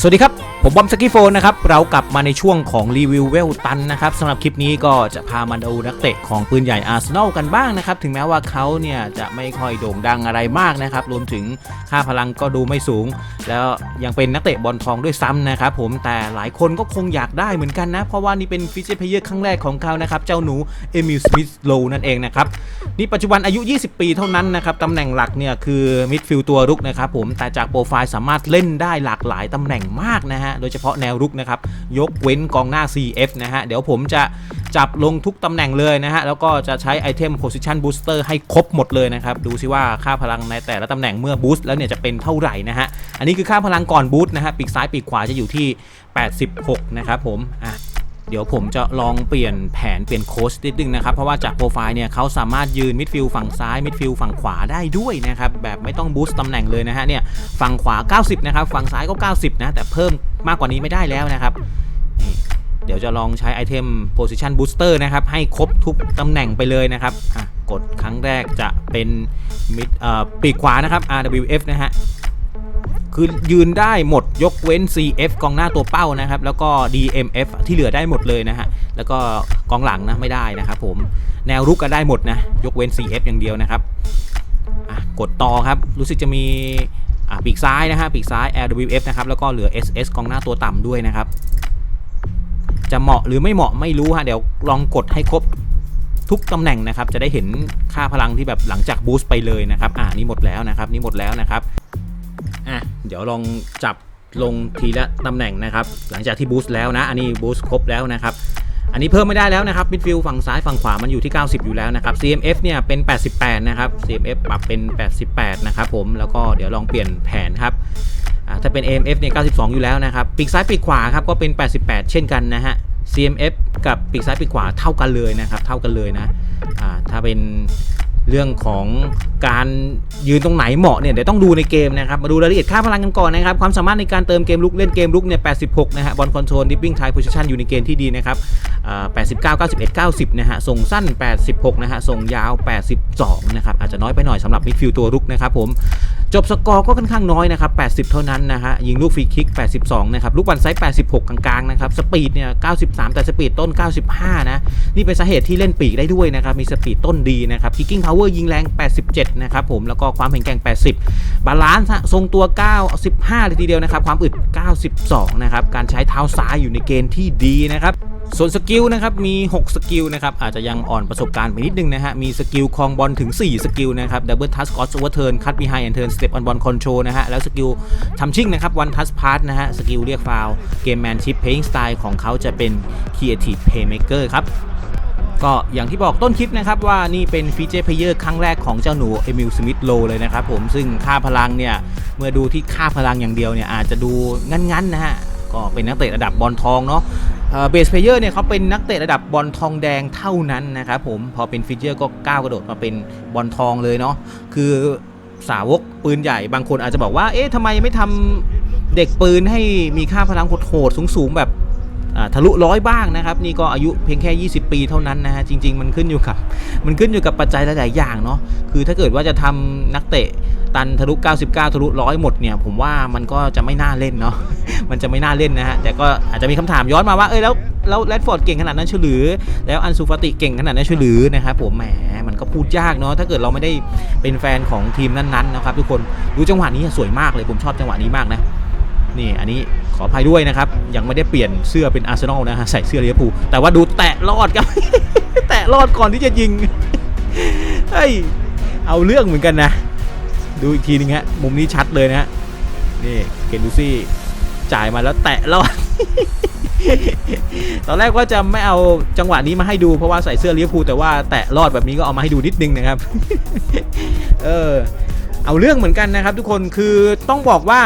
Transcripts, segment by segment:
สวัสดีครับ ผมบอมสกิโฟนนะครับ เรากลับมาในช่วงของรีวิวเวลตันนะครับสำหรับคลิปนี้ก็จะพามาดูนักเตะของปืนใหญ่อาร์เซนอลกันบ้างนะครับ ถึงแม้ว่าเขาเนี่ยจะไม่ค่อยโด่งดังอะไรมากนะครับ รวมถึงค่าพลังก็ดูไม่สูง แล้วยังเป็นนักเตะบอลทองด้วยซ้ำนะครับผมแต่หลายคนก็คงอยากได้เหมือนกันนะ เพราะว่านี่เป็นฟิชเชอร์เพเยอร์ครั้งแรกของเขานะครับ เจ้าหนูเอมิลสมิธโลนั่นเองนะครับนี่ปัจจุบันอายุ 20 ปีเท่านั้นนะครับตำแหน่งหลักเนี่ยคือมิดฟิลด์ตัวรุกนะครับผมแต่จากโปรไฟล์สามารถเล่นได้หลากหลายตำแหน่งมากนะฮะโดยเฉพาะแนวรุกนะครับยกเว้นกองหน้า CF นะฮะเดี๋ยวผมจะจับลงทุกตำแหน่งเลยนะฮะแล้วก็จะใช้ไอเทม Position Booster ให้ครบหมดเลยนะครับดูซิว่าค่าพลังในแต่ละตำแหน่งเมื่อบูสต์แล้วเนี่ยจะเป็นเท่าไหร่นะฮะอันนี้คือค่าพลังก่อนบูสต์นะฮะปีกซ้ายปีกขวาจะอยู่ที่ 86 นะครับผมอะ เดี๋ยวผมจะลองเปลี่ยนแผนเปลี่ยนโค้ชนิดนึงนะครับ เพราะว่าจากโปรไฟล์เนี่ยเขาสามารถยืนมิดฟิลด์ฝั่งซ้ายมิดฟิลด์ฝั่งขวาได้ด้วยนะครับ แบบไม่ต้องบูสต์ตำแหน่งเลยนะฮะเนี่ยฝั่งขวา 90 นะครับ ฝั่งซ้ายก็ 90 นะ แต่เพิ่มมากกว่านี้ไม่ได้แล้วนะครับเดี๋ยวจะลองใช้ไอเทม position booster นะครับ ให้ครบทุกตำแหน่งไปเลยนะครับกดครั้งแรกจะเป็นมิดปีกขวานะครับ RWF นะฮะ คือยืนได้หมดยกเว้น CF กองหน้าตัวเป้านะครับ แล้วก็ DMF ที่เหลือได้หมดเลยนะฮะ แล้วก็กองหลังนะไม่ได้นะครับผม แนวรุกก็ได้หมดนะ ยกเว้น CF อย่างเดียวนะครับกดต่อครับ รู้สึกจะมีะปีกซ้ายนะฮะปีกซ้าย LWF นะครับ แล้วก็เหลือ SS กองหน้าตัวต่ำด้วยนะครับ จะเหมาะหรือไม่เหมาะไม่รู้ฮะ เดี๋ยวลองกดให้ครบทุกตำแหน่งนะครับ จะได้เห็นค่าพลังที่แบบหลังจากบูสต์ไปเลยนะครับ อ่านี่หมดแล้วนะครับ นี่หมดแล้วนะครับ อะเดี๋ยวลองจับลงทีละตำแหน่งนะครับ หลังจากที่บูสต์แล้วนะ อันนี้บูสต์ครบแล้วนะครับ อันนี้เพิ่มไม่ได้แล้วนะครับมิดฟิลฝั่งซ้ายฝั่งขวามันอยู่ที่ 90 อยู่แล้วนะครับ CMF เนี่ยเป็น 88 นะครับ CMF ปรับเป็น 88 นะครับผมแล้วก็เดี๋ยวลองเปลี่ยนแผนครับถ้าเป็น AMF เนี่ย 92 อยู่แล้วนะครับ ปีกซ้ายปีกขวาครับก็เป็น 88 เช่นกันนะฮะ CMF กับปีกซ้ายปีกขวาเท่ากันเลยนะครับ เท่ากันเลยนะ ถ้าเป็น เรื่องของการยืนตรงไหนเหมาะเนี่ยเดี๋ยวต้องดูในเกมนะครับมาดูรายละเอียดค่าพลังกันก่อนนะครับความสามารถในการเติมเกมลุกเล่นเกมลุกเนี่ย86นะฮะบอลคอนโทรลดิปปิ้งไทยโพซิชันอยู่ในเกณฑ์ที่ดีนะครับ89 91 90นะฮะส่งสั้น 86นะฮะส่งยาว 82นะครับอาจจะน้อยไปหน่อยสำหรับมิดฟิลด์ตัวลุกนะครับผม จบสกอร์ก็ค่อนข้างน้อยนะครับ 80 เท่านั้นนะฮะ ยิงลูกฟรีคิก 82 นะครับ ลูกบอลไซส์ 86 กลางๆ นะครับ สปีดเนี่ย 93 แต่สปีดต้น 95 นะ นี่เป็นสาเหตุที่เล่นปีกได้ด้วยนะครับ มีสปีดต้นดีนะครับคิกกิ้งพาวเวอร์ยิงแรง 87 นะครับผม แล้วก็ความแข็งแกร่ง 80 บาลานซ์ทรงตัว95เลยทีเดียวนะครับ ความอึด 92 นะครับ การใช้เท้าซ้ายอยู่ในเกณฑ์ที่ดีนะครับ ส่วนสกิลนะครับมี 6 สกิลนะครับอาจจะยังอ่อนประสบการณ์ไปนิดนึงนะฮะมีสกิลคลองบอลถึง 4 สกิลนะครับดับเบิลทัสกอสโอเวอร์เทิร์นคัตบีไฮแอนเทิร์นสเต็ปออนบอลคอนโทรลนะฮะแล้วสกิลทำชิ่งนะครับวันทัสพาร์นะฮะสกิลเรียกฟาวเกมแมนชิพเพย์สไตล์ของเขาจะเป็นครีเอทีฟเพย์เมเกอร์ครับก็อย่างที่บอกต้นคลิปนะครับว่านี่เป็นฟีเจอร์เพลเยอร์ครั้งแรกของเจ้าหนูเอมิลสมิธโลเลยนะครับผมซึ่งค่าพลังเนี่ย เมื่อดูที่ค่าพลังอย่างเดียวเนี่ยอาจจะดูงั้นๆนะฮะก็เป็นนักเตะระดับบอลทองเนาะ เบสเพลเยอร์เนี่ยเขาเป็นนักเตะระดับบอลทองแดงเท่านั้นนะครับผมพอเป็นฟิเจอร์ก็ก้าวกระโดดมาเป็นบอลทองเลยเนาะคือสาวกปืนใหญ่บางคนอาจจะบอกว่าเอ๊ะทำไมไม่ทำเด็กปืนให้มีค่าพลังโหดๆสูงๆแบบ ทะลุร้อยบ้างนะครับ นี่ก็อายุเพียงแค่ 20 ปีเท่านั้นนะฮะจริง ๆ มันขึ้นอยู่กับมันขึ้นอยู่กับปัจจัยหลาย ๆ อย่างเนาะคือถ้าเกิดว่าจะทำนักเตะตันทะลุ 99 ทะลุร้อยหมดเนี่ย ผมว่ามันก็จะไม่น่าเล่นเนาะมันจะไม่น่าเล่นนะฮะแต่ก็อาจจะมีคำถามย้อนมาว่าเอ้ยแล้วแล้วแรดฟอร์ดเก่งขนาดนั้นเฉลือ แล้วอันซูฟาติเก่งขนาดนั้นเฉลือนะครับผมแหมมันก็พูดยากเนาะถ้าเกิดเราไม่ได้เป็นแฟนของทีมนั้นๆนะครับทุกคนดูจังหวะนี้สวยมากเลยผมชอบจังหวะนี้มากนะ นี่อันนี้ขออภัยด้วยนะครับ ยังไม่ได้เปลี่ยนเสื้อเป็นอาร์เซนอลนะฮะใส่เสื้อเวอร์พูแต่ว่าดูแตะรอดครับ แตะรอดก่อนที่จะยิงเฮ้ยเอาเรื่องเหมือนกันนะ ดูอีกทีนึงฮะมุมนี้ชัดเลยนะฮะนี่เกนดูซี่จ่ายมาแล้วแตะรอดตอนแรกว่าจะไม่เอาจังหวะนี้มาให้ดูเพราะว่าใส่เสื้อลิเวอร์พูแต่ว่าแตะรอดแบบนี้ก็เอามาให้ดูนิดนึงนะครับ เออ เอาเรื่องเหมือนกันนะครับ ทุกคนคือต้องบอกว่า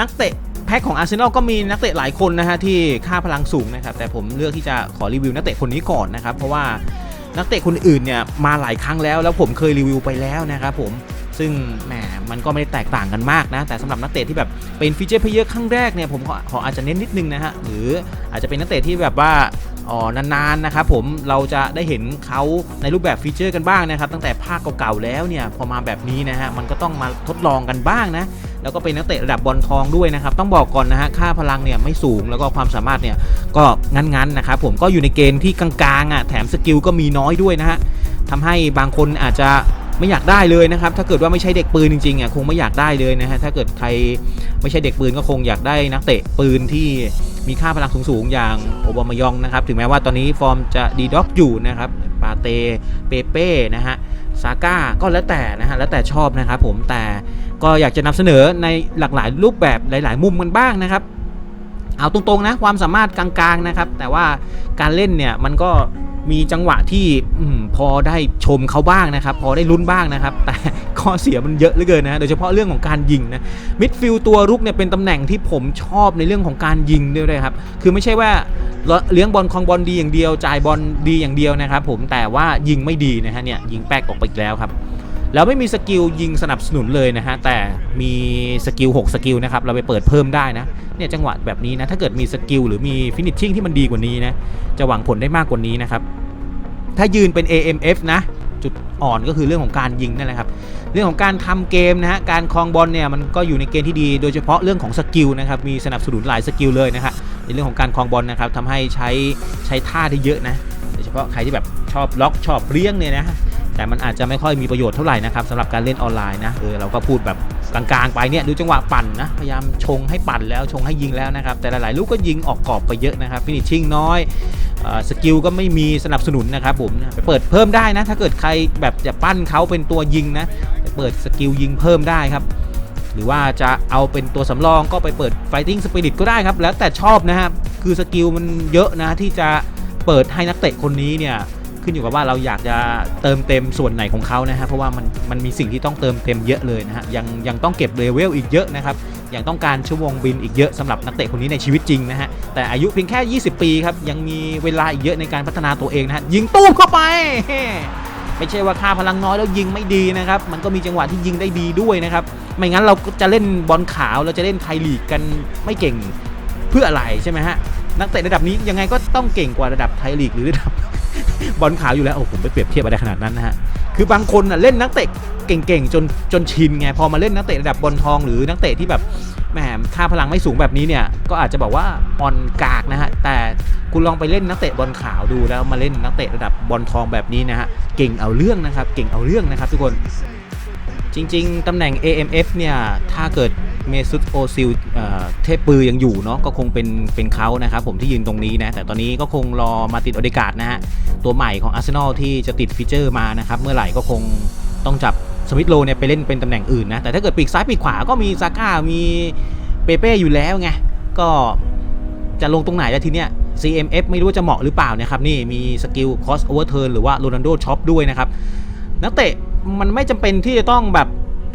นักเตะแพ็คของอาร์เซนอลก็มีนักเตะหลายคนนะฮะที่ค่าพลังสูงนะครับแต่ผมเลือกที่จะขอรีวิวนักเตะคนนี้ก่อนนะครับเพราะว่านักเตะคนอื่นเนี่ยมาหลายครั้งแล้วแล้วผมเคยรีวิวไปแล้วนะครับผมซึ่งแหมมันก็ไม่ได้แตกต่างกันมากนะ แต่สำหรับนักเตะที่แบบเป็นฟีเจอร์เพลเยอร์ครั้งแรกเนี่ยผมขอขออาจจะเน้นนิดนึงนะฮะหรืออาจจะเป็นนักเตะที่แบบว่าอ๋อนานๆนะครับผมเราจะได้เห็นเขาในรูปแบบฟีเจอร์กันบ้างนะครับตั้งแต่ภาคเก่าๆแล้วเนี่ยพอมาแบบนี้นะฮะมันก็ต้องมาทดลองกันบ้างนะ แล้วก็เป็นนักเตะระดับบอลทองด้วยนะครับ ต้องบอกก่อนนะฮะค่าพลังเนี่ยไม่สูงแล้วก็ความสามารถเนี่ยก็งั้นๆนะครับผมก็อยู่ในเกณฑ์ที่กลางๆอะแถมสกิลก็มีน้อยด้วยนะฮะทำให้บางคนอาจจะไม่อยากได้เลยนะครับ ถ้าเกิดว่าไม่ใช่เด็กปืนจริงๆอะคงไม่อยากได้เลยนะฮะ ถ้าเกิดใครไม่ใช่เด็กปืนก็คงอยากได้นักเตะปืนที่มีค่าพลังสูงๆ อย่างโอบามายองนะครับ ถึงแม้ว่าตอนนี้ฟอร์มจะดีด็อกอยู่นะครับ ปาเต เปเป้ นะฮะ ซาก้า ก็แล้วแต่นะฮะ แล้วแต่ชอบนะครับผม แต่ ก็อยากจะนำเสนอในหลากหลายรูปแบบหลาย ๆ มุมกันบ้างนะครับ เอาตรงๆนะความสามารถกลางๆนะครับ แต่ว่าการเล่นเนี่ยมันก็มีจังหวะที่อพอได้ชมเขาบ้างนะครับ พอได้ลุ้นบ้างนะครับ แต่ข้อเสียมันเยอะเหลือเกินนะโดยเฉพาะเรื่องของการยิงนะมิดฟิลตัวรุกเนี่ยเป็นตำแหน่งที่ผมชอบในเรื่องของการยิงด้วยครับ คือไม่ใช่ว่าเลี้ยงบอลคองบอลดีอย่างเดียว จ่ายบอลดีอย่างเดียวนะครับ ผมแต่ว่ายิงไม่ดีนะฮะเนี่ยยิงแป๊กออกไปอีกแล้วครับ แล้วไม่มีสกิลยิงสนับสนุนเลยนะฮะแต่มีสกิล6สกิลนะครับเราไปเปิดเพิ่มได้นะเนี่ยจังหวะแบบนี้นะถ้าเกิดมีสกิลหรือมีฟินิชชิ่งที่มันดีกว่านี้นะจะหวังผลได้มากกว่านี้นะครับถ้ายืนเป็น AMF นะจุดอ่อนก็คือเรื่องของการยิงนั่นแหละครับ เรื่องของการทำเกมนะฮะ การคลองบอลเนี่ยมันก็อยู่ในเกณฑ์ที่ดี โดยเฉพาะเรื่องของสกิลนะครับ มีสนับสนุนหลายสกิลเลยนะฮะ ในเรื่องของการคลองบอลนะครับทำให้ใช้ใช้ท่าได้เยอะนะ โดยเฉพาะใครที่แบบชอบล็อกชอบเลี้ยงเนี่ยนะ แต่มันอาจจะไม่ค่อยมีประโยชน์เท่าไหร่นะครับสำหรับการเล่นออนไลน์นะเออเราก็พูดแบบกลางๆไปเนี่ยดูจังหวะปั่นนะพยายามชงให้ปั่นแล้วชงให้ยิงแล้วนะครับแต่หลายๆลูกก็ยิงออกกรอบไปเยอะนะครับฟินิชชิ่งน้อยออสกิลก็ไม่มีสนับสนุนนะครับผมไปเปิดเพิ่มได้นะ ถ้าเกิดใครแบบจะปั้นเขาเป็นตัวยิงนะไปเปิดสกิลยิงเพิ่มได้ครับหรือว่าจะเอาเป็นตัวสำรองก็ไปเปิด Fighting Spirit ก็ได้ครับ แล้วแต่ชอบนะครับ คือสกิลมันเยอะนะที่จะเปิดให้นักเตะคนนี้เนี่ย ขึ้นอยู่กับว่าเราอยากจะเติมเต็มส่วนไหนของเขานะฮะเพราะว่ามันมันมีสิ่งที่ต้องเติมเต็มเยอะเลยนะฮะยังยังต้องเก็บเลเวลอีกเยอะนะครับยังต้องการชั่วโมงบินอีกเยอะสำหรับนักเตะคนนี้ในชีวิตจริงนะฮะแต่อายุเพียงแค่ 20 ปีครับยังมีเวลาอีกเยอะในการพัฒนาตัวเองนะฮะยิงตู้เข้าไปไม่ใช่ว่าค่าพลังน้อยแล้วยิงไม่ดีนะครับมันก็มีจังหวะที่ยิงได้ดีด้วยนะครับไม่งั้นเราก็จะเล่นบอลขาวเราจะเล่นไทยลีกกันไม่เก่งเพื่ออะไรใช่ไหมฮะนักเตะระดับนี้ยังไงก็ต้องเก่งกว่าระดับไทยลีกหรือระดับ บอลขาวอยู่แล้วโอ้ผมไปเปรียบเทียบอะไรขนาดนั้นนะฮะคือบางคนน่ะเล่นนักเตะเก่งๆจนจนชินไงพอมาเล่นนักเตะระดับบอลทองหรือนักเตะที่แบบแหมค่าพลังไม่สูงแบบนี้เนี่ยก็อาจจะบอกว่าอ่อนกากนะฮะแต่คุณลองไปเล่นนักเตะบอลขาวดูแล้วมาเล่นนักเตะระดับบอลทองแบบนี้นะฮะเก่งเอาเรื่องนะครับ เก่งเอาเรื่องนะครับ ทุกคนจริง ๆตำแหน่ง AMF เนี่ยถ้าเกิด เมซุตโอซิลเทพปือยังอยู่เนาะก็คงเป็นเป็นเขานะครับผมที่ยืนตรงนี้นะ แต่ตอนนี้ก็คงรอมาติดออเดการ์ดนะฮะ ตัวใหม่ของอาร์เซนอลที่จะติดฟีเจอร์มานะครับ เมื่อไหร่ก็คงต้องจับสมิธโลเนี่ยไปเล่นเป็นตำแหน่งอื่นนะ แต่ถ้าเกิดปีกซ้ายปีกขวาก็มีซาก้ามีเปเป้อยู่แล้วไงก็จะลงตรงไหนแล้วทีเนี้ย CMF ไม่รู้ว่าจะเหมาะหรือเปล่านะครับนี่มีสกิล cross over turn หรือว่าโรนัลโดช็อปด้วยนะครับนักเตะมันไม่จำเป็นที่จะต้องแบบ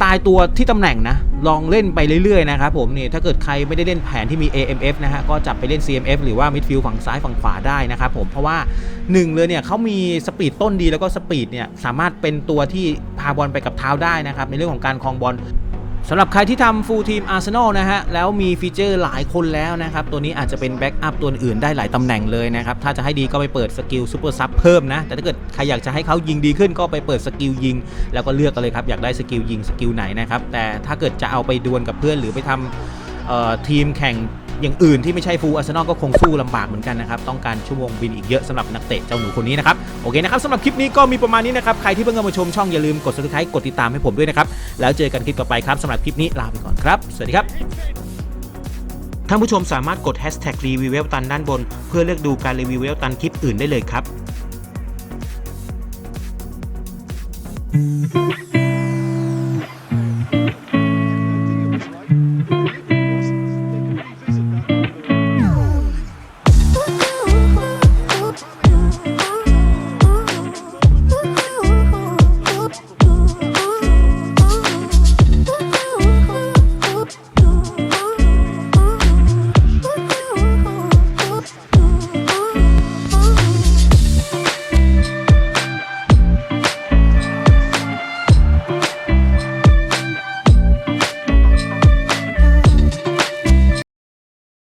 ตายตัวที่ตำแหน่งนะ ลองเล่นไปเรื่อยๆนะครับผมนี่ถ้าเกิดใครไม่ได้เล่นแผนที่มี AMF นะฮะก็จับไปเล่น CMF หรือว่า midfield ฝั่งซ้ายฝั่งขวาได้นะครับผมเพราะว่าหนึ่งเลยเนี่ยเขามีสปีดต้นดีแล้วก็สปีดเนี่ยสามารถเป็นตัวที่พาบอลไปกับเท้าได้นะครับในเรื่องของการคลองบอล สำหรับใครที่ทำฟูลทีมอาร์เซนอลนะฮะ แล้วมีฟีเจอร์หลายคนแล้วนะครับ ตัวนี้อาจจะเป็นแบ็กอัพตัวอื่นได้หลายตำแหน่งเลยนะครับ ถ้าจะให้ดีก็ไปเปิดสกิลซูเปอร์ซับเพิ่มนะ แต่ถ้าเกิดใครอยากจะให้เขายิงดีขึ้นก็ไปเปิดสกิลยิง แล้วก็เลือกกันเลยครับ อยากได้สกิลยิงสกิลไหนนะครับ แต่ถ้าเกิดจะเอาไปดวลกับเพื่อนหรือไปทำทีมแข่ง อย่างอื่นที่ไม่ใช่ฟูลอาร์เซนอลก็คงสู้ลำบากเหมือนกันนะครับ ต้องการชั่วโมงบินอีกเยอะสำหรับนักเตะเจ้าหนูคนนี้นะครับ โอเคนะครับสำหรับคลิปนี้ก็มีประมาณนี้นะครับ ใครที่เพิ่งเข้ามาชมช่องอย่าลืมกด subscribe กดติดตามให้ผมด้วยนะครับ แล้วเจอกันคลิปต่อไปครับสำหรับคลิปนี้ลาไปก่อนครับ สวัสดีครับ ท่านผู้ชมสามารถกด hashtag รีวิวเวลตันด้านบน เพื่อเลือกดูการรีวิวเวลตันคลิปอื่นได้เลยครับ